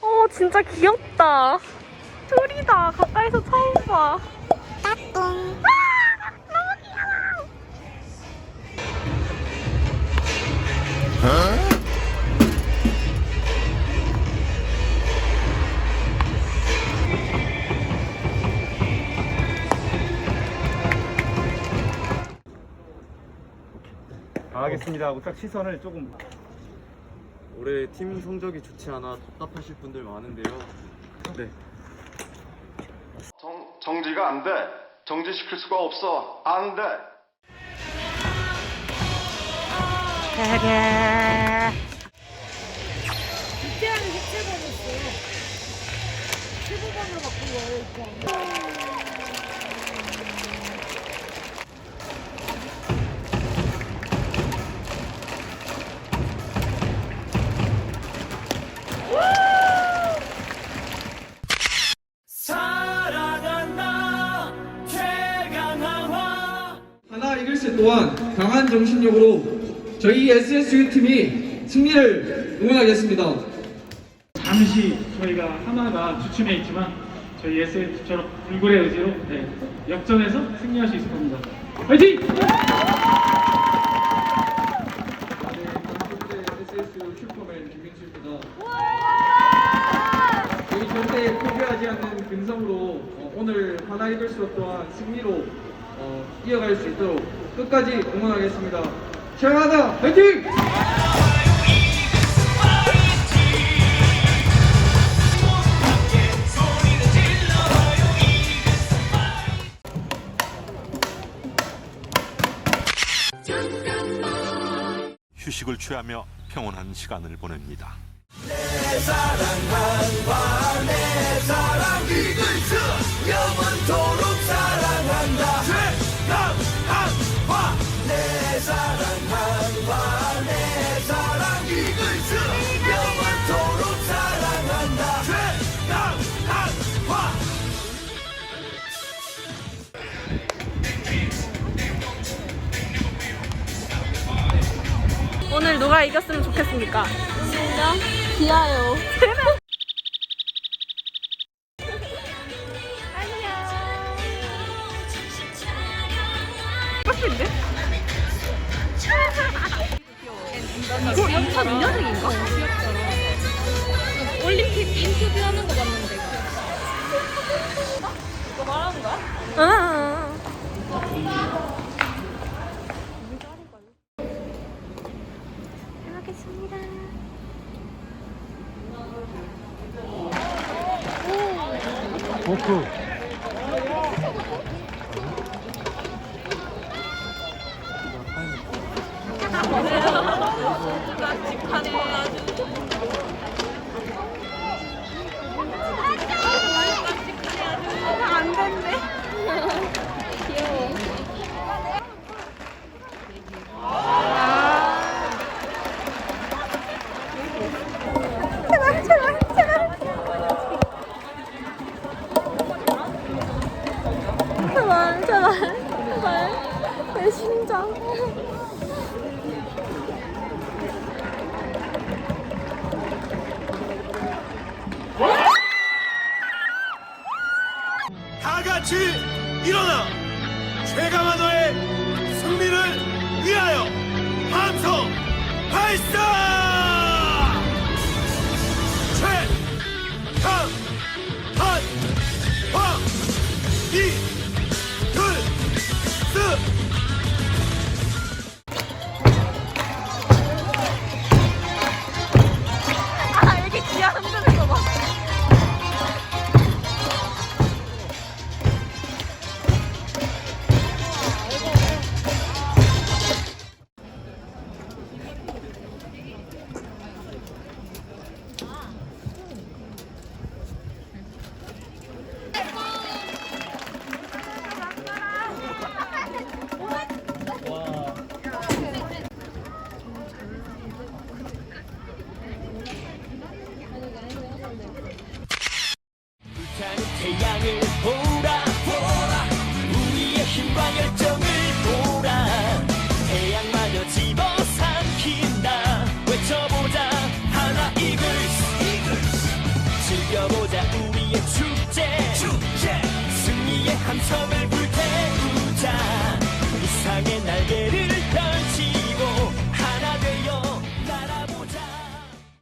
어, 진짜 귀엽다. 둘이다. 가까이서 처음 봐. 가겠습니다 하고 딱 시선을 조금 올해 팀 성적이 좋지 않아 답답하실 분들 많은데요. 네. 정, 정지가 안 돼. 정지시킬 수가 없어. 안 돼. 하 나 이글스 또한 강한 정신력으로 저희 SSU 팀이 승리를 응원하겠습니다. 잠시 저희가 하나가 주춤해 있지만 저희 SF처럼 불굴의 의지로 네, 역전해서 승리할 수 있을 겁니다. 화이팅! SSU 슈퍼맨 김민수입니다. 저희 절대 포기하지 않는 근성으로 어, 오늘 하나 이글스 또한 승리로 어, 이어갈 수 있도록 끝까지 응원하겠습니다. 최하나 화이팅! 휴식을 취하며 평온한 시간을 보냅니다. 오늘 누가 이겼으면 좋겠습니까? 진짜? 안녕. 이거 2002년생인가? 올림픽 오프 안 된대. 같이 일어나! 최강하너의 승리를 위하여 함성 발사! 태양을 보라 보라. 우리의 힘과 열정을 보라. 태양마저 집어삼킨다. 외쳐보자 하나 이글스 이글스 즐겨보자 우리의 축제. 축제. 승리의 함성을